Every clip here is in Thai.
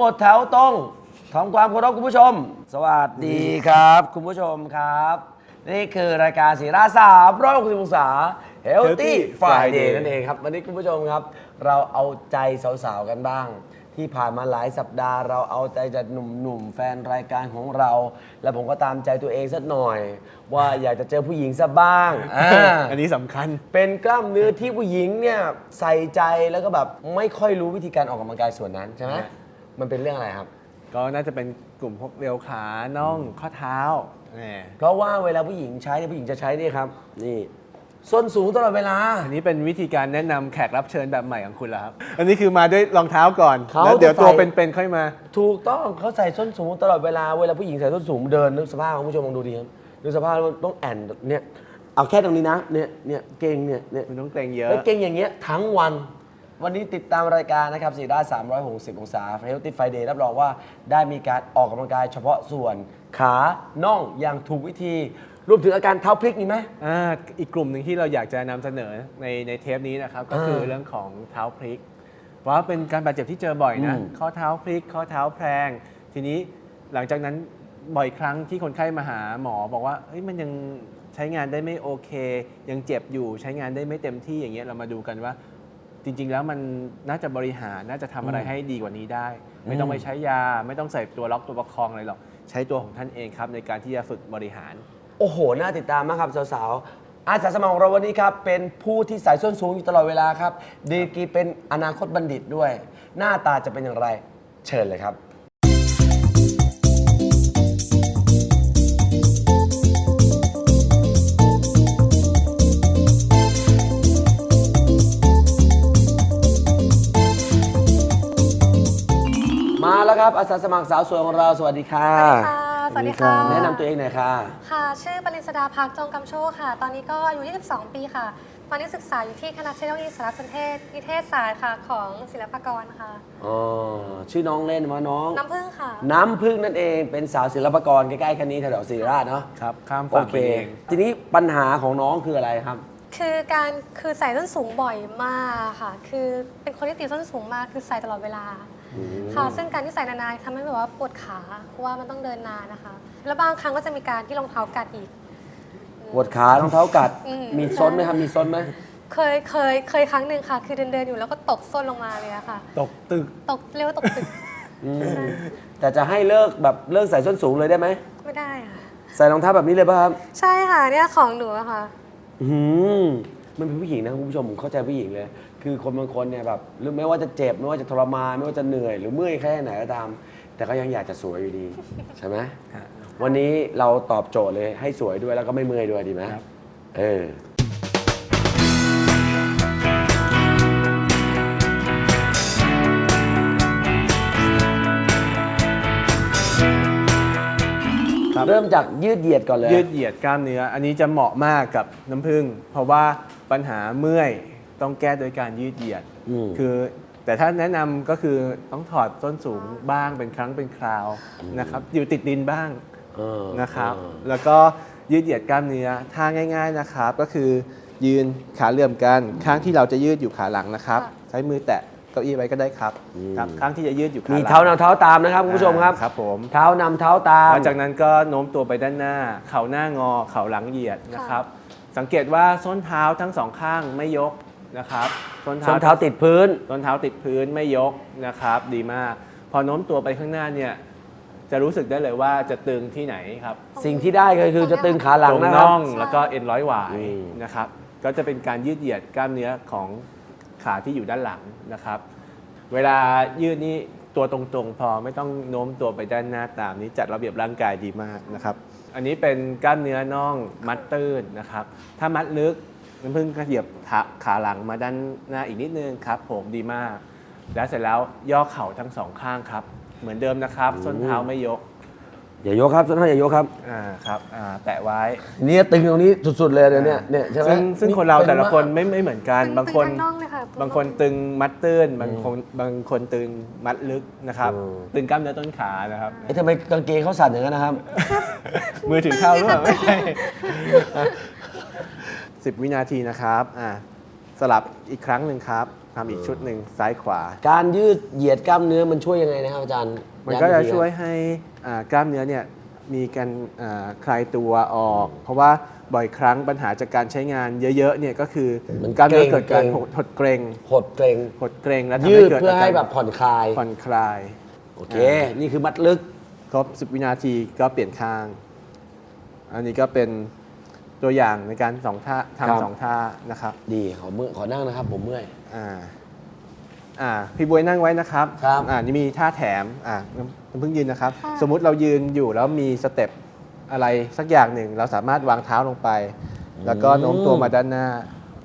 หมดแถวตรงทำความเคารพคุณผู้ชม สวัสดีครับ คุณผู้ชมครับ นี่คือรายการสีราสามร้อยหกสิบองศา Healthy Healthy Friday Friday นั่นเองครับ วันนี้คุณผู้ชมครับ เราเอาใจสาวๆกันบ้าง ที่ผ่านมาหลายสัปดาห์ เราเอาใจจากหนุ่มๆ แฟนรายการของเรา และผมก็ตามใจตัวเองสักหน่อย ว่าอยากจะเจอผู้หญิงสักบ้างอ่า อันนี้สำคัญ เป็นกล้ามเนื้อที่ผู้หญิงเนี่ยใส่ใจแล้วก็แบบไม่ค่อยรู้วิธีการออกกำลังกายส่วนนั้นใช่ไหมใช่ มันเป็นเรื่องอะไรครับ ก็น่าจะเป็นกลุ่มพวกเรียวขาน่องข้อเท้าแหมเพราะว่าเวลาผู้หญิงใช้เนี่ยผู้หญิงจะใช้นี่ครับ นี่ส้นสูงตลอดเวลา อันนี้เป็นวิธีการแนะนำแขกรับเชิญแบบใหม่ของคุณแล้วครับ อันนี้คือมาด้วยรองเท้าก่อนเขาแล้วเดี๋ยวจะตัวใส่เป็นๆค่อยมา ถูกต้องเขาใส่ส้นสูงตลอดเวลาเวลาผู้หญิงใส่ส้นสูงเดินนึกสภาพคุณผู้ชมลองดูดีครับดูสภาพมันต้องแอนเนี่ยเอาแค่ตรงนี้นะเนี่ยเนี่ยเก่งเนี่ยเนี่ยคุณต้องเกรงเยอะ แล้วเก่งอย่างเงี้ยทั้งวัน วันนี้ติดตามรายการนะครับสีด้า360 องศา Healthy Friday รับรองว่าได้มีการออกกำลังกายเฉพาะส่วนขาน่องอย่างถูกวิธี รวมถึงอาการเท้าพลิกมีไหม อ่าอีกกลุ่มหนึ่งที่เราอยากจะนำเสนอในในเทปนี้นะครับ ก็คือเออเรื่องของเท้าพลิก เพราะว่าเป็นการบาดเจ็บที่เจอบ่อยนะอืมข้อเท้าพลิก ข้อเท้าแพลงทีนี้หลังจากนั้นบ่อยครั้งที่คนไข้มาหาหมอบอกว่าเฮ้ยมันยังใช้งานได้ไม่โอเค ยังเจ็บอยู่ใช้งานได้ไม่เต็มที่อย่างเงี้ยเรามาดูกันว่า จริง ๆ แล้วมันน่าจะบริหารน่าจะทำอะไรให้ดีกว่านี้ได้ ไม่ต้องไปใช้ยา ไม่ต้องใส่ตัวล็อกตัวประคองอะไรหรอกใช้ตัวของท่านเองครับ ในการที่จะฝึกบริหาร โอ้โห น่าติดตามมากครับสาวๆ อาสาสมัครของเราวันนี้ครับ เป็นผู้ที่ใส่ส้นสูงอยู่ตลอดเวลาครับ ดีกรีเป็นอนาคตบัณฑิตด้วย หน้าตาจะเป็นอย่างไร เชิญเลยครับ ครับอาสาสมัครสาวสวยของเราสวัสดีค่ะ สวัสดีค่ะ แนะนำตัวเองหน่อยค่ะ ค่ะ ชื่อปริศดาพักจงกำโชคค่ะ ตอนนี้ก็อายุ22 ปีค่ะ ตอนนี้ศึกษาอยู่ที่คณะเทคโนโลยีสารสนเทศนิเทศศาสตร์ค่ะของศิลปากรค่ะ อ๋อ ชื่อน้องเล่นว่าน้อง น้ำผึ้งค่ะ น้ำพึ่งนั่นเองเป็นสาวศิลปากรใกล้ๆคันนี้แถวๆศิริราชเนาะครับ ข้ามโอฝั่งเค ไปเองทีนี้ปัญหาของน้องคืออะไรครับ คือการคือใส่ส้นสูงบ่อยมากค่ะ คือเป็นคนที่ติดส้นสูงมากคือใส่ตลอดเวลา ค่ะ ซึ่งการที่ใส่นานๆทำให้แบบว่าปวดขาเพราะว่ามันต้องเดินนานนะคะ แล้วบางครั้งก็จะมีการที่รองเท้ากัดอีก ปวดขารองเท้ากัด อืม มีซนไหมครับ มีซนไหมเคยเคยเคยครั้งหนึ่งค่ะ คือเดินเดินๆอยู่แล้วก็ตกส้นลงมาเลยอะค่ะ ตกตึก ตกเรียกว่าตกตึกอืมแต่จะให้เลิกแบบเลิกใส่ส้นสูงเลยได้ไหม ไม่ได้ค่ะ ใส่รองเท้าแบบนี้เลยป่ะครับ ใช่ค่ะเนี่ยของหนูอะค่ะ อื้อหือมันเป็นผู้หญิงนะคุณผู้ชมผมเข้าใจผู้หญิงเลย คือคนบางคนเนี่ยแบบหรือไม่ว่าจะเจ็บไม่ว่าจะทรมานไม่ว่าจะเหนื่อยหรือเมื่อยแค่ไหนก็ตาม แต่ก็ยังอยากจะสวยอยู่ดี ใช่ไหมฮะวันนี้เราตอบโจทย์เลยให้สวยด้วยแล้วก็ไม่เมื่อยด้วยดีไหมครับเออครับเริ่มจากยืดเหยียดก่อนเลย ยืดเหยียดกล้ามเนื้อ อันนี้จะเหมาะมากกับน้ำผึ้งเพราะว่าปัญหาเมื่อย ต้องแก้โดยการยืดเหยียด อืม คือ แต่ถ้าแนะนำก็คือต้องถอดส้นสูงบ้างเป็นครั้งเป็นคราวนะครับอยู่ติดดินบ้าง เออนะครับเออ แล้วก็ยืดเหยียดกล้ามเนื้อท่าง่าย ๆนะครับ ก็คือยืนขาเหลื่อมกัน ข้างที่เราจะยืดอยู่ขาหลังนะครับ ค่ะ ใช้มือแตะเก้าอี้ไว้ก็ได้ครับครับ ข้างที่จะยืดอยู่ขาหลัมีงเท้านำเท้าตามนะครับคุณผู้ชมครับครับผมเท้านำเท้าตาม หลังจากนั้นก็โน้มตัวไปด้านหน้า เข่าหน้างอ เข่าหลังเหยียดนะครับ สังเกตว่าส้นเท้าทั้งสองข้างไม่ยก นะครับส้นส้นเท้าติดพื้น ส้นเท้าติดพื้นไม่ยกนะครับ ดีมาก พอโน้มตัวไปข้างหน้าเนี่ยจะรู้สึกได้เลยว่าจะตึงที่ไหนครับสิ่งที่ได้ก็คือจะตึงขาหลังตรงนะคน่รับองแล้วก็เอ็นร้อยหวายอืม นะครับ ก็จะเป็นการยืดเหยียดกล้ามเนื้อของขาที่อยู่ด้านหลังนะครับ เวลายืดนี่ตัวตรงๆ พอไม่ต้องโน้มตัวไปด้านหน้าตามนี้จัดระเบียบร่างกายดีมากนะครับ อันนี้เป็นกล้ามเนื้อน่องมัดตื้นนะครับ ถ้ามัดลึก น้ำพึ่งขยับขาขาหลังมาด้านหน้าอีกนิดนึงครับ ผมดีมาก แล้วเสร็จแล้วย่อเข่าทั้งสองข้างครับ เหมือนเดิมนะครับ ส้นเท้าไม่ยกอย่ายกครับส้นเท้าอย่ายกครับอ่าครับอ่าแตะไว้เนี่ยตึงตรงนี้สุดๆเลยเดี๋ยวเนี่ยเนี่ยใช่ไหมซึ่งซึ่งคนเราแต่ละคนไม่ไม่เหมือนกันตึงบางคน ตึงทั้งน่องเลยค่ะบางคนตึงมัดตื้นบางคนบางคนตึงมัดลึกนะครับ ตึงกล้ามเนื้อต้นขานะครับ เอ๊ะทำไมกางเกงเขาสั่นอย่างนั้นนะครับ มือถือเข้าหรือเปล่าไม่ใช่ สิบวินาทีนะครับอะสลับอีกครั้งหนึ่งครับทำอีกชุดหนึ่งซ้ายขวา การยืดเหยียดกล้ามเนื้อมันช่วยยังไงนะครับอาจารย์มันก็จะำอีทีช่วยครับให้อ่ากล้ามเนื้อเนี่ยมีการอ่าคลายตัวออก เพราะว่าบ่อยครั้งปัญหาจากการใช้งานเยอะๆเนี่ยก็คือมันกล้ามเนื้อเกร็งเกิดการเกร็ง หดหดเกรงหดเกรงหดเกรงแล้วทำยืให้ดเกิดเพื่อให้การแบบผ่อนคลาย ผ่อนคลาย โอเค นี่คือมัดลึก ครบ 10 วินาทีก็เปลี่ยนข้าง อันนี้ก็เป็น ตัวอย่างในการสองท่าครับ ทำสองท่านะครับดีขอเมื่อยขอนั่งนะครับ ผมเมื่อย อ่าอ่าพี่บวยนั่งไว้นะครับครับ อ่านี่มีท่าแถมอ่าน้ำน้ำพึ่งยืนนะครับ ค่ะ สมมุติเรายืนอยู่แล้วมีสเต็ปอะไรสักอย่างหนึ่ง เราสามารถวางเท้าลงไป แล้วก็โน้มตัวมาด้านหน้า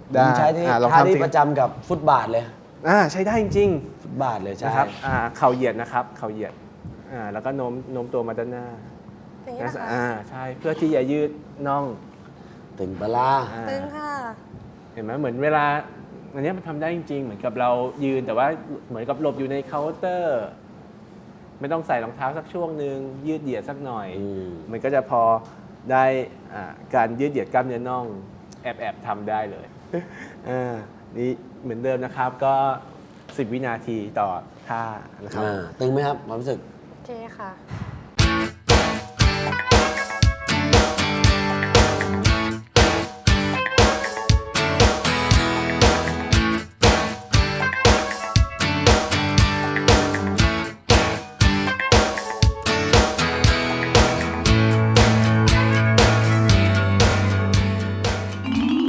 ผได้มใช้ที่อ่าลองท่าทำที่สิประจำกับฟุตบาทเลย อ่าใช้ได้จริงฟุตบาทเลยๆใช่นะครับอ่าเข่าเหยียดนะครับ เข่าเหยียดอ่าแล้วก็โน้มโน้มตัวมาด้านหน้าอย่างนี้นะคะอ่า ใช่ เพื่อที่จะยืดน่อง ถึงปะลาอ่าตึงค่ะ เห็นไหมเหมือนเวลาอันเนี้ยมันทำได้จริง ๆ เหมือนกับเรายืนแต่ว่าเหมือนกับหลบอยู่ในเคาน์เตอร์ ไม่ต้องใส่รองเท้าสักช่วงหนึ่งยืดเหยียดสักหน่อย อืมมันก็จะพอได้อ่าการยืดเหยียดกล้ามเนื้อน่องแอบแอบๆทำได้เลยอ่านี่เหมือนเดิมนะครับก็ 10 วินาทีต่อท่านะครับ อ่าตึงไหมครับความรู้สึกโอเคค่ะ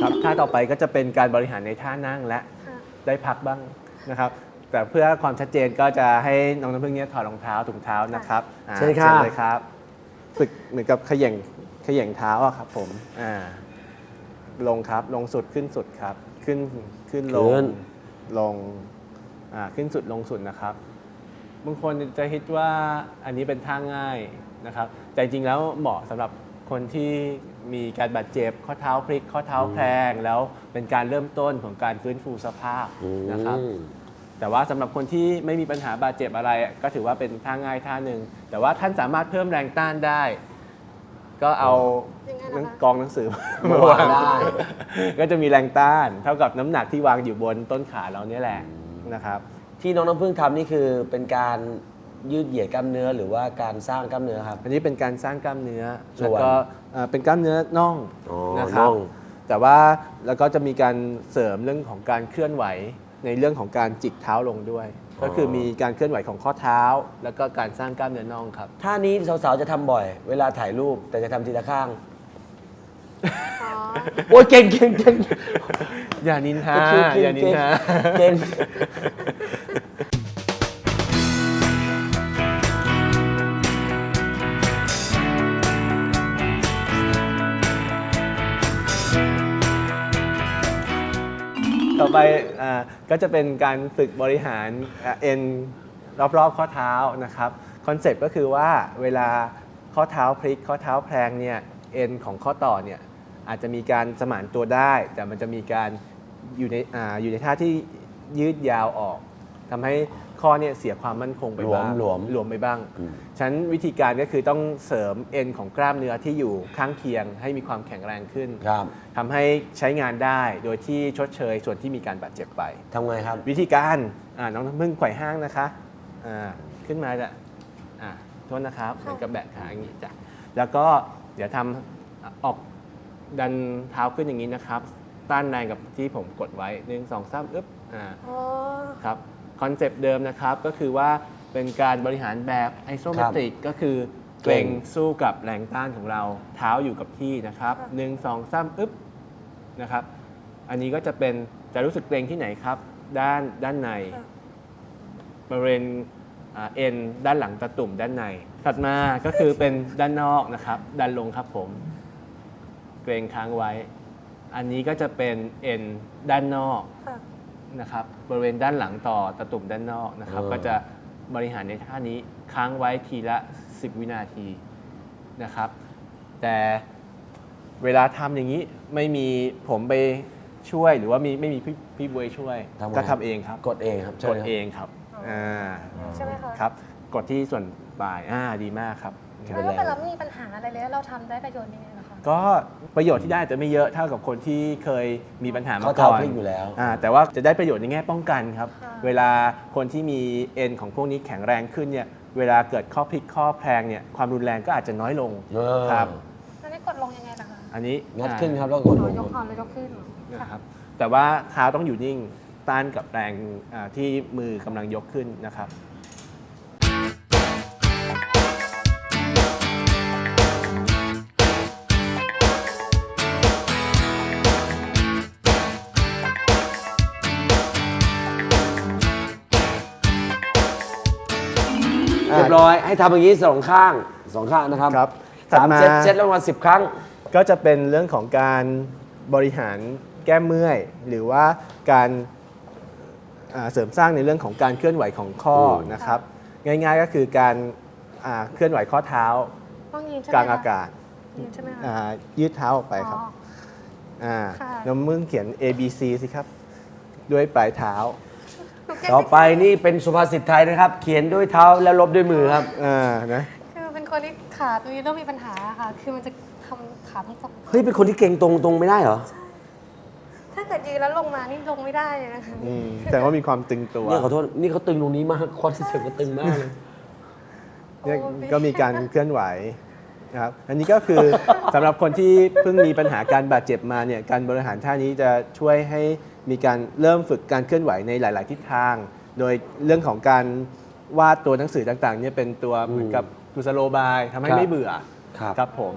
ครับท่าต่อไปก็จะเป็นการบริหารในท่านั่งและค่ะได้พักบ้างนะครับ แต่เพื่อความชัดเจนก็จะให้น้องน้ำพึ่งเนี้ถอดรองเท้าถุงเท้านะครับอ่าเชิญค่ะเลยครับฝึกเหมือนกับเขย่งเขย่งเท้าอะครับผมอ่าลงครับลงสุดขึ้นสุดครับ ขึ้นขึ้นลงลงอ่าขึ้นสุดลงสุดนะครับบางคนจะคิดว่าอันนี้เป็นท่าง่ายนะครับ แต่จริงๆแล้วเหมาะสำหรับคนที่ มีการบาดเจ็บ ข้อเท้าพลิก ข้อเท้าแพลงแล้วเป็นการเริ่มต้นของการฟื้นฟูสภาพนะครับอืมแต่ว่าสำหรับคนที่ไม่มีปัญหาบาดเจ็บอะไร ก็ถือว่าเป็นท่าง่ายท่าหนึ่งแต่ว่าท่านสามารถเพิ่มแรงต้านได้ ก็เอายังไงล่ะคะหนังกองหนังสือมาวางได้ ก็จะมีแรงต้าน เท่ากับน้ำหนักที่วางอยู่บนต้นขาเราเนี่ยแหละนะครับ ที่น้องน้ำพึ่งทำนี่คือเป็นการ ยืดเหยียดกล้ามเนื้อหรือว่าการสร้างกล้ามเนื้อครับ อันนี้เป็นการสร้างกล้ามเนื้อส่วนแล้วก็เอ่อเป็นกล้ามเนื้อน่องอ๋อนะครับ น่องแต่ว่าแล้วก็จะมีการเสริมเรื่องของการเคลื่อนไหวในเรื่องของการจิกเท้าลงด้วย ก็คือมีการเคลื่อนไหวของข้อเท้า แล้วก็การสร้างกล้ามเนื้อน่องครับ ท่านี้สาวๆจะทำบ่อย เวลาถ่ายรูปแต่จะทำทีละข้าง อ๋อโอ้ยเก่งเก่งเก่งอย่านินทาโอเคเก่งอย่านินทา เก่ง ต่อไปอ่าก็จะเป็นการฝึกบริหารอ่าเอ็นรอบๆข้อเท้านะครับคอนเซ็ปต์ก็คือว่าเวลาข้อเท้าพลิกข้อเท้าแพลงเนี่ยเอ็นของข้อต่อเนี่ยอาจจะมีการสมานตัวได้ แต่มันจะมีการอยู่ในอาอยู่ในท่าที่ยืดยาวออก ทำให้ข้อเนี่ยเสียความมั่นคงไปบ้างหลวมๆหลวมไปบ้างอืมฉะนั้นวิธีการก็คือต้องเสริมเอ็นของกล้ามเนื้อที่อยู่ข้างเคียง ให้มีความแข็งแรงขึ้นครับทำให้ใช้งานได้โดยที่ชดเชยส่วนที่มีการบาดเจ็บไป ทำไงครับ วิธีการอ่าน้องน้ำพึ่งไขว่ห้างนะคะอ่าขึ้นมาจะอ่าโทษนะครับเหมือนกับแบะขาอย่างนี้จ้ะแล้วก็เดี๋ยวทำอะออกดันเท้าขึ้นอย่างนี้นะครับ ต้านแรงกับที่ผมกดไว้หนึ่งสองสามอึ๊บอ่าอ๋อ ครับ คอนเซปต์เดิมนะครับ ก็คือว่าเป็นการบริหารแบบไอโซเมตริกก็คือเกรงสู้กับแรงต้านของเราเท้าอยู่กับที่นะครับหนึ่งสองสามอึ๊บนะครับ อันนี้ก็จะเป็นจะรู้สึกเกรงที่ไหนครับ ด้านด้านในค่ะบริเวณอ่าเอ็นด้านหลังตะตุ่มด้านใน ถัดมาก็คือเป็นด้านนอกนะครับดันลงครับผม เกรงค้างไว้ อันนี้ก็จะเป็นเอ็นด้านนอกค่ะนะครับ บริเวณด้านหลังต่อตะตุ่มด้านนอกนะครับเออก็จะบริหารในท่านี้ค้างไว้ทีละ 10 วินาทีนะครับ แต่เวลาทำอย่างนี้ไม่มีผมไปช่วยหรือว่ามีไม่มีพี่พี่บวยช่วย ทำไง ก็ทำเองครับกดเองครับใช่กไหมดครับเองครับอ่าใช่ไหมคะครับกดที่ส่วนปลายอ่าดีมากครับ ไม่แล้วเป็นไรถ้าเกิดเราไม่มีปัญหาอะไรเลยแล้วเราทำได้ประโยชน์ยังไงล่ะคะ ก็ประโยชน์ที่ได้อาจจะไม่เยอะเท่ากับคนที่เคยมีปัญหามาเขาก่อนทำให้อยู่แล้ว อ่าแต่ว่าจะได้ประโยชน์ในแง่ป้องกันครับ ค่ะ เวลาคนที่มีเอ็นของพวกนี้แข็งแรงขึ้นเนี่ยเวลาเกิดข้อพลิกข้อแพลงเนี่ยความรุนแรงก็อาจจะน้อยลงเออ ครับแล้วนี่กดลงยังไงล่ะคะอันนี้งัดอ่าขึ้นครับแล้วก็กดลอ๋องยกคอแล้วยกขึ้นนะครับแต่ว่าเท้าต้องอยู่นิ่งต้านกับแรงอ่าที่มือกำลังยกขึ้นนะครับ ยบร้อย ให้ทำอย่างนี้สองข้างสองข้างนะครับครับสามถัดมาเซตเซตละประมาณสิบครั้ง ก็จะเป็นเรื่องของการบริหารแก้เมื่อย หรือว่าการอ่าเสริมสร้างในเรื่องของการเคลื่อนไหวของข้ออืมนะครับ ง่ายๆก็คือการอ่าเคลื่อนไหวข้อเท้าต้องยืนใช่ไหมกลางคะอากาศยืนใช่ไหมคะอ่ายืดเท้าออกไปครับอ๋ออ่าค่ะแล้วมึงเขียน A B C สิครับ ด้วยปลายเท้าหนูเก็บ ต่อไปนี่เป็นสุภาษิตไทยนะครับ เขียนด้วยเท้าแล้วลบด้วยมือครับอ่านะคือเป็นคนที่ขาตรงนี้เริ่มมีปัญหาค่ะ คือมันจะทำขาทั้งสองเฮ้ยเป็นคนที่เก่งตรงตรงไม่ได้เหรอถ้าเกิดยืนแล้วลงมานี่ลงไม่ได้เลยนะคะอืมแต่ว่ามีความตึงตัวเนี่ยขอโทษนี่เขาตึงตรงนี้มากคอที่เสือก็ตึงมากเลยเนี่ยโอ้ยก็มีการเคลื่อนไหวนะครับอันนี้ก็คือสำหรับคนที่เพิ่งมีปัญหาการบาดเจ็บมาเนี่ยการบริหารท่านี้จะช่วยให้ มีการเริ่มฝึกการเคลื่อนไหวในหลาย ๆ ทิศทาง โดยเรื่องของการวาดตัวหนังสือต่าง ๆ เนี่ยเป็นตัวเหมือนกับกุสโลบายทำให้ครับไม่เบื่อครับ ครับผม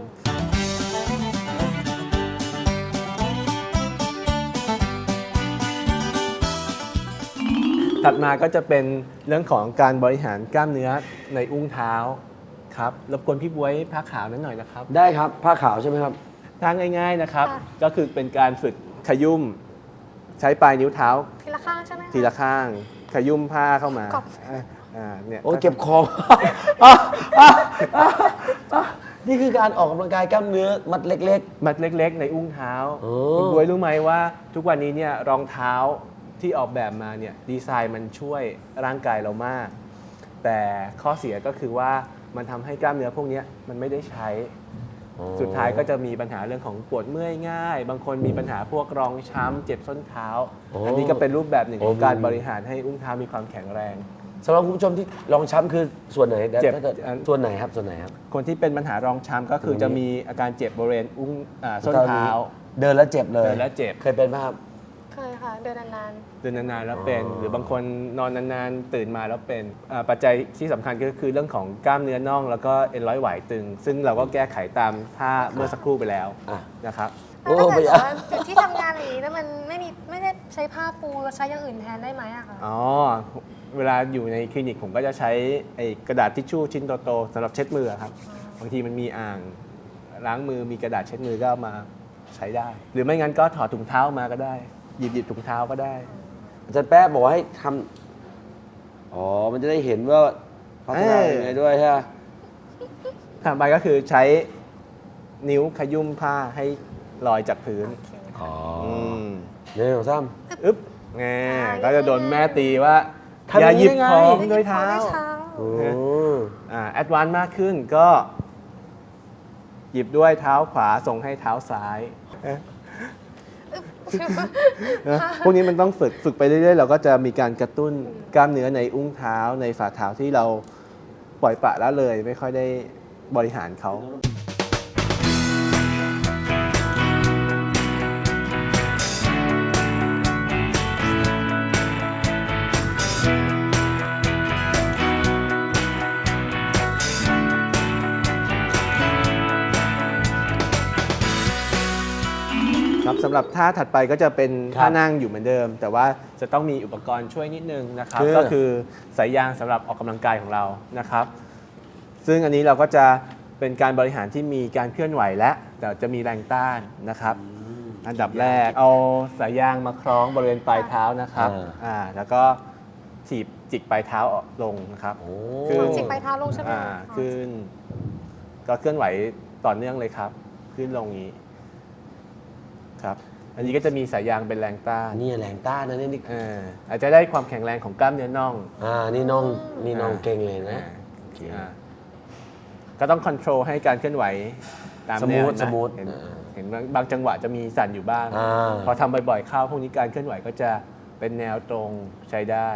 ถัดมาก็จะเป็นเรื่องของการบริหารกล้ามเนื้อในอุ้งเท้าครับรบกวนพี่บวยผ้าขาวนั้นหน่อยนะครับ ได้ครับ ผ้าขาวใช่ไหมครับ ทางง่ายๆนะครับค่ะก็คือเป็นการฝึกขยุ่ม ใช้ปลายนิ้วเท้า ทีละข้างใช่ไหมคทีละข้าง ขยุ่มผ้าเข้ามาครับอ่าอ่าเนี่ยโอ้ยเก็บของ อะอะอะอะนี่คือการออกกำลังกายกล้ามเนื้อมัดเล็ก มัดเล็กๆ ในอุ้งเท้าโอ้ คุณบวยรู้ไหมว่า ทุกวันนี้เนี่ยรองเท้าที่ออกแบบมาเนี่ยดีไซน์มันช่วยร่างกายเรามาก แต่ข้อเสียก็คือว่ามันทำให้กล้ามเนื้อพวกเนี้ยมันไม่ได้ใช้ๆ สุดท้ายก็จะมีปัญหาเรื่องของปวดเมื่อยง่าย บางคนมีปัญหาพวกรองช้ำเจ็บส้นเท้า โอ้อันนี้ก็เป็นรูปแบบหนึ่งของโอ้การบริหารให้อุ้งเท้ามีความแข็งแรง สำหรับคุณผู้ชมที่ลองช้ำคือส่วนไหนดี๋ยวเจ็บถ้ากิดอัน ส่วนไหนครับส่วนไหนครับคนที่เป็นปัญหารองช้ำก็คือตรงนี้จะมีอาการเจ็บบริเวณอุ้งอ่าส้นเท้า เดินแล้วเจ็บเลยเดินแล้วเจ็บ เคยเป็นไหมครับเคยค่ะ เดินนานเดินนานๆแล้วเป็นอ๋อหรือบางคนนอนนานๆตื่นมาแล้วเป็นอ่าปัจจัยที่สำคัญก็คือเรื่องของกล้ามเนื้อน่อง แล้วก็เอ็นร้อยไหวตึง ซึ่งเราก็แก้ไขตามท่าเมื่อสักครู่ไปแล้วอะ นะครับๆโอ้แล้วถ้าไม่เกิดอยากว่าอยู่ที่ทำงานอย่างนี้แล้วมันไม่มีไม่ได้ใช้ผ้าปูเราใช้อย่างอื่นแทนได้ไหมอะคะอ๋อเวลาอยู่ในคลินิกผมก็จะใช้ไอ้กระดาษทิชชู่ชิ้นโตๆสำหรับเช็ดมือครับ บางทีมันมีอ่างล้างมือมีกระดาษเช็ดมือก็เอามาใช้ได้ หรือไม่งั้นก็ถอดถุงเท้ามาก็ได้ หยิบหยิบถุงเท้าก็ได้ อาจารย์แป๊ะบอกว่าให้ทำอ๋อ มันจะได้เห็นว่าพัฒนาเอ้ยยังไงด้วยใช่ไหมถัดไปก็คือใช้นิ้วขยุ่มผ้าให้ลอยจากพื้นอ๋อมหนึ่งสองสามอึ๊บแงอ่าก็จะโดนแม่ตีว่า ทำอย่าหยิบได้ไงของไม่ด้วยได้เท้า ด้วยเท้าโอ้อ่าแอดวานซ์มากขึ้นก็ หยิบด้วยเท้าขวาส่งให้เท้าซ้าย นะพวกนี้มันต้องฝึกฝึกไปเรื่อยๆ เราก็จะมีการกระตุ้นกล้ามเนื้อในอุ้งเท้าในฝ่าเท้าที่เราปล่อยปละละเลยไม่ค่อยได้บริหารเขาำหรับท่าถัดไปก็จะเป็นท่านั่งอยู่เหมือนเดิม แต่ว่าจะต้องมีอุปกรณ์ช่วยนิดนึงนะครับก็คือสายยางสำหรับออกกำลังกายของเรานะครับ ซึ่งอันนี้เราก็จะเป็นการบริหารที่มีการเคลื่อนไหวและ แต่จะมีแรงต้านนะครับ อันดับแรกเอาสายยางมาคล้องบริเวณปลายเท้านะครับอ่าแล้วก็ถีบจิกปลายเท้าออกลงนะครับ โอ้คือเอาจิกปลายเท้าลงใช่ไหมอ่าอ๋อขึ้นก็เคลื่อนไหวต่อเนื่องเลยครับ ขึ้นลงอย่างนี้ ครับ อันนี้ก็จะมีสายยางเป็นแรงต้านนี่แรงต้านนะเนี่ยนี่เอ่ออาจจะได้ความแข็งแรงของกล้ามเนื้อน่องอ่านี่น้องนี่น้องเก่งเลยนะอ่าอ่าก็ต้องคอนโทรลให้การเคลื่อนไหวตามสแนมูวทนะสมูทเห็นอ่าเห็นบางบางจังหวะจะมีสั่นอยู่บ้าง อ่า พอทำบ่อยๆเข้าพวกนี้การเคลื่อนไหวก็จะเป็นแนวตรงใช้ได้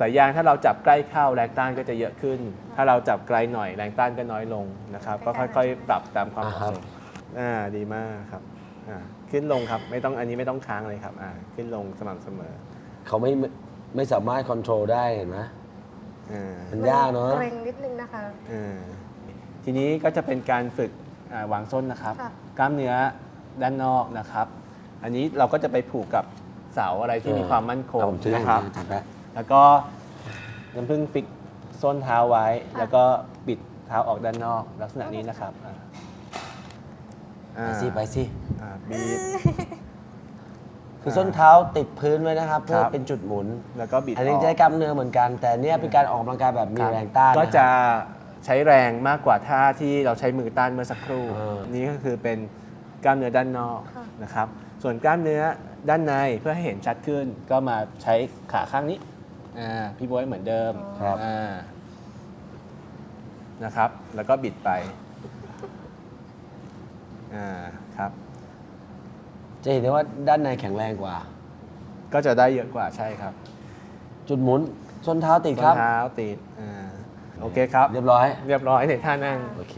สายยางถ้าเราจับใกล้เข้าแรงต้านก็จะเยอะขึ้น ถ้าเราจับไกลหน่อยแรงต้านก็น้อยลงนะครับ ก็ค่อยๆ ปรับตามความเหมาะสมอ่าดีมากครับอ่า ขึ้นลงครับ ไม่ต้องอันนี้ไม่ต้องค้างเลยครับอ่าขึ้นลงสม่ำเสมอเขาไม่ไม่สามารถควบคุมได้เห็นไหมอ่ามันยากเนาะ เกรงนิดนึงนะคะ อ่าทีนี้ก็จะเป็นการฝึกอ่าวางส้นนะครับ ค่ะ กล้ามเนื้อด้านนอกนะครับ อันนี้เราก็จะไปผูกกับเสาอะไรที่มีความมั่นคงเอาผมช่วยนะครับ จับแป๊บแล้วก็น้ำพึ่งฟิกส้นเท้าไว้ แล้วก็บิดเท้าออกด้านนอกลักษณะนี้นะครับอ่า ไปอ่าสิไปสิอ่าบีดคือส้นเท้าติดพื้นไว้นะครับ เพื่อครับ เป็นจุดหมุน แล้วก็บิดอันนี้ออกจะได้กล้ามเนื้อเหมือนกัน แต่เนี่ยเป็นการออกกำลังกายแบบมีครับแรงต้านก็นจะใช้แรงมากกว่าท่าที่เราใช้มือต้านเมื่อสักครู่อ่านี่ก็คือเป็นกล้ามเนื้อด้านนอกค่ะนะครับ ส่วนกล้ามเนื้อด้านในเพื่อให้เห็นชัดขึ้น ก็มาใช้ขาข้างนี้อ่าพี่บวยเหมือนเดิมครับ อ่านะครับ แล้วก็บิดไป อ่าครับ จะเห็นได้ว่าด้านในแข็งแรงกว่า ก็จะได้เยอะกว่าใช่ครับจุดหมุนส้นเท้าติดส้ครับนเท้าติดอ่าโอเคครับ เรียบร้อย เรียบร้อยในท่านั่ง โอเค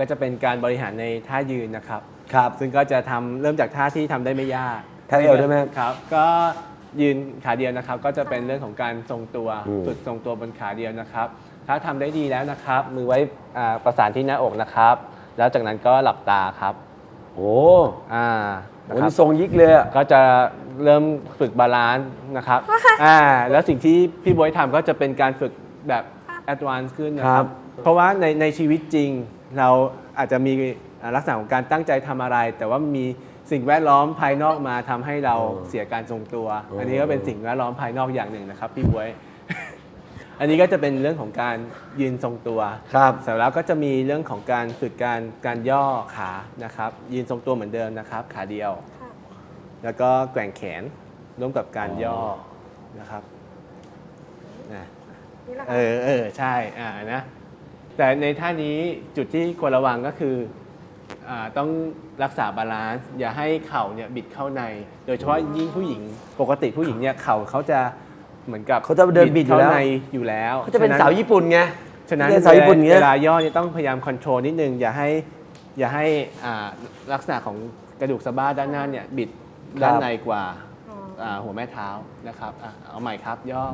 ก็จะเป็นการบริหารในท่ายืนนะครับ ครับซึ่งก็จะทำเริ่มจากท่าที่ทำได้ไม่ยากท่าเอวได้ไหม ครับ ก็ยืนขาเดียวนะครับ ก็จะเป็นเรื่องของการทรงตัวอืม ฝึกทรงตัวบนขาเดียวนะครับ ถ้าทำได้ดีแล้วนะครับ มือไว้อ่าประสานที่หน้าอกนะครับ แล้วจากนั้นก็หลับตาครับโอ้อ่าโหนะครันี่บ ทรงยิกเลยอะ ก็จะเริ่มฝึกบาลานซ์นะครับ อ่า แล้วสิ่งที่พี่บอยทำก็จะเป็นการฝึกแบบแอดวานซ์ขึ้นนะคครัรับ บ เพราะว่าในในชีวิตจริง เราอาจจะมีอ่าลักษณะของการตั้งใจทำอะไร แต่ว่ามีสิ่งแวดล้อมภายนอกมาทำให้เราเสียการทรงตัวอ๋ออัอันนี้ก็เป็นสิ่งแวดล้อมภายนอกอย่างหนึ่งนะครับพี่บวย อันนี้ก็จะเป็นเรื่องของการยืนทรงตัว ครับเสร็จแล้วก็จะมีเรื่องของการฝึกการการย่อขานะครับ ยืนทรงตัวเหมือนเดิมนะครับ ขาเดียวค่ะแล้วก็แกว่งแขนร่วมกับการย่อนะครับนะนี่แหละเอค่ะอเออใช่อ่านะ แต่ในท่านี้จุดที่ควรระวังก็คืออ่าต้องรักษาบาลานซ์อย่าให้เข่าเนี่ยบิดเข้าใน โดยเฉพาะยิ่งผู้หญิง ปกติผู้หญิงเนี่ยเข่าเขาจะเหมือนกับเขาจะเดินบิดอยู่แล้วเข้าในอยู่แล้วเขาจะเป็นฉสาวญี่ปุ่นไงฉะนั้นเรียนสาวญี่ปุ่นอย่างเงี้เวยลาย่อเนี่ยต้องพยายามคอนโทรลนิดนึงอย่าให้อย่าให้อ่าลักษณะของกระดูกสะบ้าด้านหน้าเนี่ยบิดด้านในกว่าอ๋ออ่าหัวแม่เท้านะครับอะเอาใหม่ครับย่อ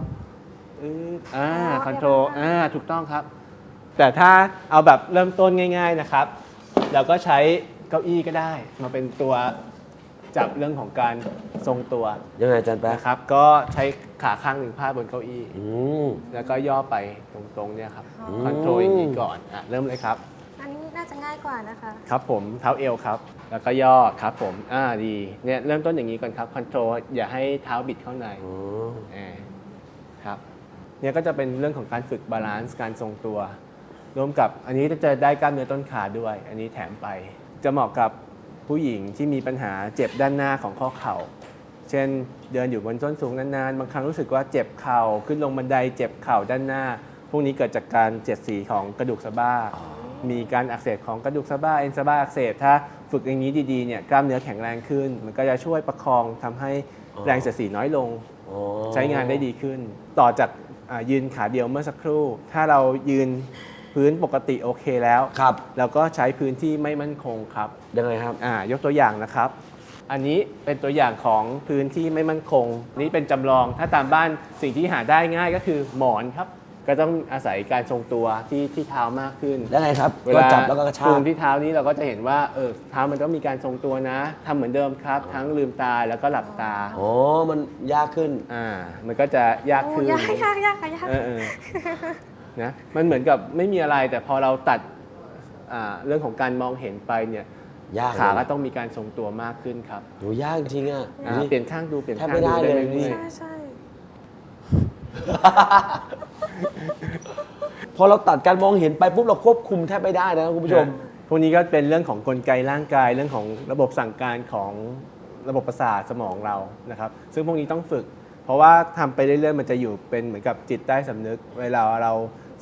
อืออ่าอ๋อคอนโทรลเรียบร้อยอ่าถูกต้องครับ แต่ถ้าเอาแบบเริ่มต้นง่าย ๆนะครับ เราก็ใช้เก้าอี้ก็ได้ มาเป็นตัวจับเรื่องของการทรงตัวยังไงอาจารย์แป๊ะนะครับ ก็ใช้ขาข้างหนึ่งพาดบนเก้าอี้ อืม แล้วก็ย่อไปตรงๆเนี่ยครับอ๋อคอนโทรลอย่างนี้ก่อนอะเริ่มเลยครับ อันนี้น่าจะง่ายกว่านะคะ ครับผมเท้าเอวครับ แล้วก็ย่อครับผมอ่าดีเนี่ยเริ่มต้นอย่างนี้ก่อนครับคอนโทรลอย่าให้เท้าบิดเข้าในอ๋ออ่าครับเนี่ยก็จะเป็นเรื่องของการฝึกบาลานซ์การทรงตัว รวมกับอันนี้จะได้กล้ามเนื้อต้นขาด้วย อันนี้แถมไป จะเหมาะกับผู้หญิงที่มีปัญหาเจ็บด้านหน้าของข้อเข่า เช่นเดินอยู่บนส้นสูงนานๆ บางครั้งรู้สึกว่าเจ็บเข่าขึ้นลงบันไดเจ็บเข่าด้านหน้า พวกนี้เกิดจากการเจ็ดสีของกระดูกสะบ้า มีการอักเสบของกระดูกสะบ้าเอ็นสะบ้าอักเสบ ถ้าฝึกอย่างนี้ดีๆเนี่ยกล้ามเนื้อแข็งแรงขึ้น มันก็จะช่วยประคองทำให้แรงเสียดสีน้อยลงอ๋อใช้งานได้ดีขึ้น ต่อจากอ่ายืนขาเดียวเมื่อสักครู่ ถ้าเรายืน พื้นปกติโอเคแล้ว ครับเราก็ใช้พื้นที่ไม่มั่นคงครับยังไงครับ อ่ายกตัวอย่างนะครับ อันนี้เป็นตัวอย่างของพื้นที่ไม่มั่นคง นี่เป็นจำลองถ้าตามบ้านสิ่งที่หาได้ง่ายก็คือหมอนครับ ก็ต้องอาศัยการทรงตัวที่ที่เท้ามากขึ้น แล้วไงครับเวก็ลาจับแล้วก็กระชาปูกนที่เท้านี้เราก็จะเห็นว่าเออเท้ามันต้องมีการทรงตัวนะทำเหมือนเดิมครับ ทั้งลืมตาแล้วก็หลับตาอ๋อมันยากขึ้น อ่ามันก็จะยากโอ้ขึ้นยากยากยากค่ะยาก เออเออ นะมันเหมือนกับไม่มีอะไรแต่พอเราตัดอ่าเรื่องของการมองเห็นไปเนี่ยยากขาเลยก็นะต้องมีการทรงตัวมากขึ้นครับโหยากจริงๆอะอ่านี่เปลี่ยนข้างดูเปลี่ยนแทบข้างไม่ดูได้ได้เลยเรื่นี่อยใช่ใช่พอเราตัดการมองเห็นไปปุ๊บเราควบคุมแทบไม่ได้นะคุณๆผู้ชมพวกนี้ก็เป็นเรื่องของกลไกร่างกายเรื่องของระบบสั่งการของระบบประสาทสมองเรานะครับ ซึ่งพวกนี้ต้องฝึก เพราะว่าทำไปเรื่อยๆมันจะอยู่เป็นเหมือนกับจิตใต้สำนึก เวลาเรา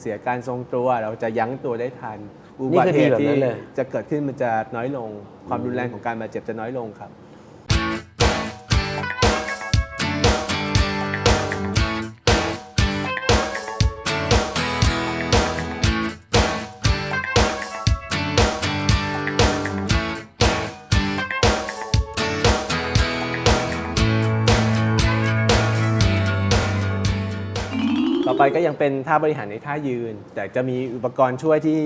เสียการทรงตัว เราจะยั้งตัวได้ทัน อุนี่บัคือติเหดีตุแบบที่นั้นเลยจะเกิดขึ้นมันจะน้อยลง ความรุนแรงของการบาดเจ็บจะน้อยลงครับ อไปก็ยังเป็นท่าบริหารในท่ายืน แต่จะมีอุปกรณ์ช่วยที่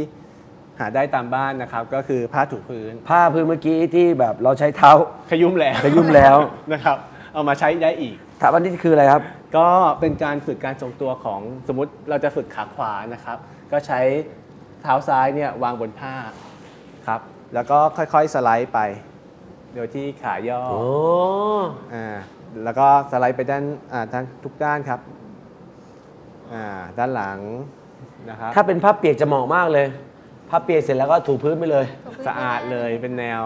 หาได้ตามบ้านนะครับ ก็คือผ้าถูพื้น ผ้าพื้นเมื่อกี้ที่แบบเราใช้เท้า ขยุ่มแล้วขยุ่มแล้ว นะครับ เอามาใช้ได้อีก ถามอันนี้คืออะไรครับ ก็เป็นการฝึกการทรงตัวของสมมติเราจะฝึกขาขวานะครับ ก็ใช้เท้าซ้ายเนี่ยวางบนผ้าครับ แล้วก็ค่อยๆสไลด์ไป โดยที่ขาย่อโอ้ อ่าแล้วก็สไลด์ไปด้านอ่าทั้งทุกด้านครับ อ่าด้านหลังนะครับถ้าเป็นผ้าเปียกจะเหมาะมากเลยผ้าเปียกเสร็จแล้วก็ถูพื้นไปเลย สะอาดเลยเป็นแนว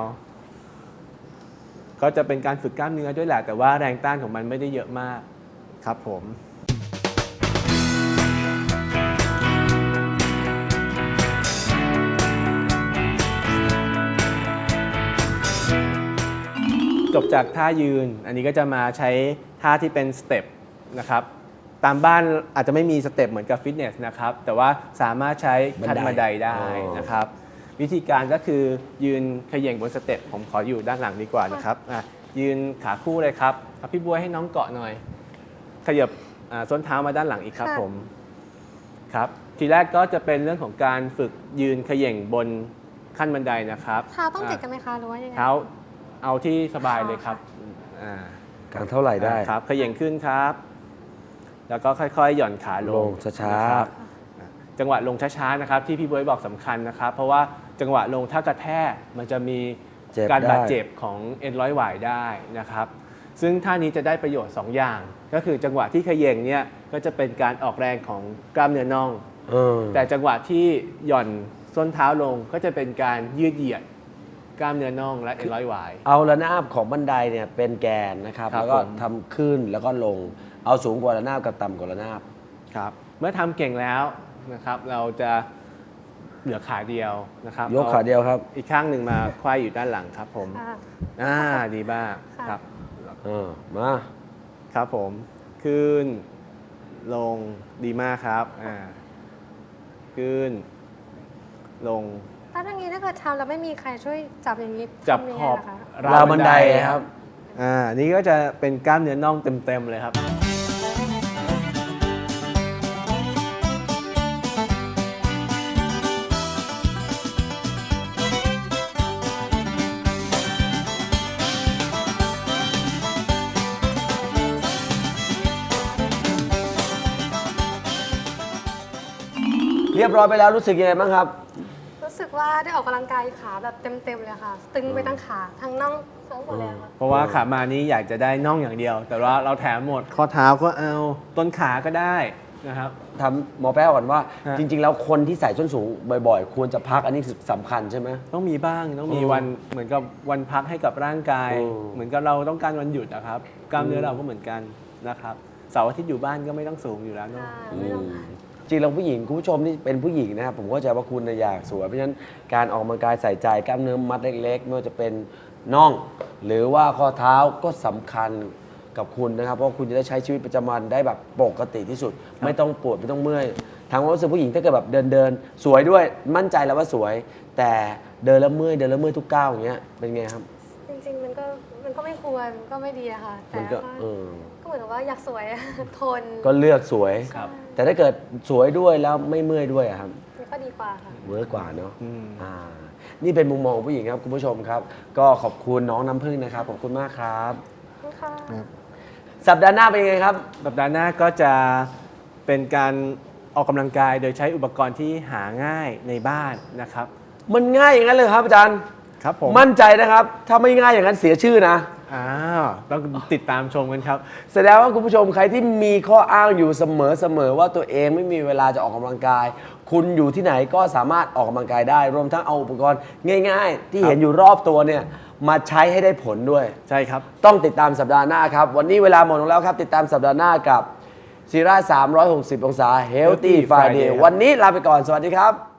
ก็จะเป็นการฝึกกล้ามเนื้อด้วยแหละแต่ว่าแรงต้านของมันไม่ได้เยอะมากครับผมจบจากท่ายืน อันนี้ก็จะมาใช้ท่าที่เป็นสเต็ปนะครับ ตามบ้านอาจจะไม่มีสเต็ปเหมือนกับฟิตเนสนะครับ แต่ว่าสามารถใช้ขั้นบับันนไดไดได้อ๋อนะครับ วิธีการก็คือยืนเขย่งบนสเต็ปผมขออยู่ด้านหลังดีกว่านะครับอะยืนขาคู่เลยครับเอาพี่บัวยให้น้องเกาะหน่อย ขยับอ่าส้นเท้ามาด้านหลังอีกครับผมครับ ทีแรกก็จะเป็นเรื่องของการฝึกยืนเขย่งบนขั้นบันไดนะครับเท้าต้องติดกัอะนไหมคะหรือว่ายังไงเท้าเอาที่สบายเลยครับอ่ากางเท่าไหร่ได้ครับ เขย่งขึ้นครับ แล้วก็ค่อยๆ หย่อนขาลลงงช้าๆนะครับอะจังหวะลงช้าๆนะครับที่พี่บวยบอกสำคัญนะครับ เพราะว่าจังหวะลงถ้ากระแทกมันจะมีเจ็บการได้บาดเจ็บของเอ็นร้อยหวายได้นะครับ ซึ่งท่านี้จะได้ประโยชน์ 2 อย่าง ก็คือจังหวะที่เขย่งเนี่ยก็จะเป็นการออกแรงของกล้ามเนื้อน่องเออแต่จังหวะที่หย่อนส้นเท้าลงก็จะเป็นการยืดเหยียด กล้ามเนื้อน่องและเอ็นร้อยหวาย เอาระนาบของบันไดเนี่ยเป็นแกนนะครับ ครับแล้วก็ผม ทำขึ้นแล้วก็ลง เอาสูงกว่าระนาบกับต่ำกว่าระนาบ ครับ เมื่อทำเก่งแล้วนะครับ เราจะเหลือขาเดียวนะครับยกขาเดียวครับอีกข้างหนึ่งมาควายอยู่ด้านหลังครับผมอ่าอ่าดีมากค่ะ ครับเออมาครับผมขึ้นลงดีมากครับอ่าขึ้นลง ถ้าทางนี้ถ้าเกิดทำแล้วไม่มีใครช่วยจับอย่างนี้จับทำยังขไงอบล่ะคะราวบันไดครับ อ่านี่ก็จะเป็นกล้ามเนื้อน่องเต็มๆเลยครับ เรียบร้อยไปแล้วรู้สึกยังไงบ้างครับ รู้สึกว่าได้ออกกำลังกายขาแบบเต็มๆเลยค่ะ ตึงไปทั้งขาทั้งน่องทั้งหมดเลยค่ะ เพราะว่าขามานี้อยากจะได้น่องอย่างเดียว แต่ว่าเราแถมหมด ข้อเท้าก็เอา ต้นขาก็ได้นะครับทำหมอแป้วก่อนว่าฮะจริง ๆ แล้วคนที่ใส่ส้นสูงบ่อย ๆ ควรจะพักอันนี้สำคัญใช่ไหมต้องมีบ้างต้องมีเออวันเหมือนกับวันพักให้กับร่างกายเออเหมือนกับเราต้องการวันหยุดนะครับกล้ามเนื้ออืมเราก็เหมือนกันนะครับเสาร์อาทิตย์อยู่บ้านก็ไม่ต้องสูงอยู่แล้วเนอะอ่าไม่ต้อง จริงๆเราผู้หญิงคุณผู้ชมที่เป็นผู้หญิงนะครับผมก็จะว่าคุณน่ะอยากสวยเพราะฉะนั้นการออกกำลังกายใส่ใจกล้ามเนื้อมัดเล็กๆไม่ว่าจะเป็นน่อง หรือว่าข้อเท้าก็สำคัญกับคุณนะครับ เพราะคุณจะได้ใช้ชีวิตประจำวันได้แบบปกติที่สุด ไม่ต้องปวดไม่ต้องเมื่อยทางความรู้สึกผู้หญิงถ้าเกิดแบบเดินเดินๆสวยด้วยมั่นใจแล้วว่าสวย แต่เดินแล้วเมื่อยเดินแล้วเมื่อยทุกก้าวอย่างเงี้ยเป็นไงครับ จริงๆ มันก็มันก็ไม่ควรมันก็ไม่ดีอะค่ะ แต่มันก็ก็เออ ก็เหมือนกับว่าอยากสวย ทนก็เลือกสวย ครับ แต่ถ้าเกิดสวยด้วยแล้วไม่เมื่อยด้วยอะครับมันก็ดีกว่าค่ะ เวิร์กกว่าเนาะอืม อ่า นี่เป็นมุมมองของผู้หญิงครับคุณผู้ชมครับ ก็ขอบคุณน้องน้ำพึ่งนะครับ ขอบคุณมากครับขอบคุณค่ะ สัปดาห์หน้าเป็นยังไงครับ สัปดาห์หน้าก็จะเป็นการออกกำลังกายโดยใช้อุปกรณ์ที่หาง่ายในบ้านนะครับ มันง่ายอย่างนั้นเลยครับอาจารย์ ครับผม มั่นใจนะครับ ถ้าไม่ง่ายอย่างนั้นเสียชื่อนะ อ้าวต้องติดตามชมกันครับ แสดงว่าคุณผู้ชมใครที่มีข้ออ้างอยู่เสมอเสมอว่าตัวเองไม่มีเวลาจะออกกำลังกาย คุณอยู่ที่ไหนก็สามารถออกกำลังกายได้ รวมทั้งเอาอุปกรณ์ง่าย ๆ ที่ครับเห็นอยู่รอบตัวเนี่ยมาใช้ให้ได้ผลด้วย ใช่ครับ ต้องติดตามสัปดาห์หน้าครับ วันนี้เวลาหมดลงแล้วครับ ติดตามสัปดาห์หน้ากับซีร่า360 องศา Healthy Healthy Friday Friday ครับวันนี้ลาไปก่อนสวัสดีครับ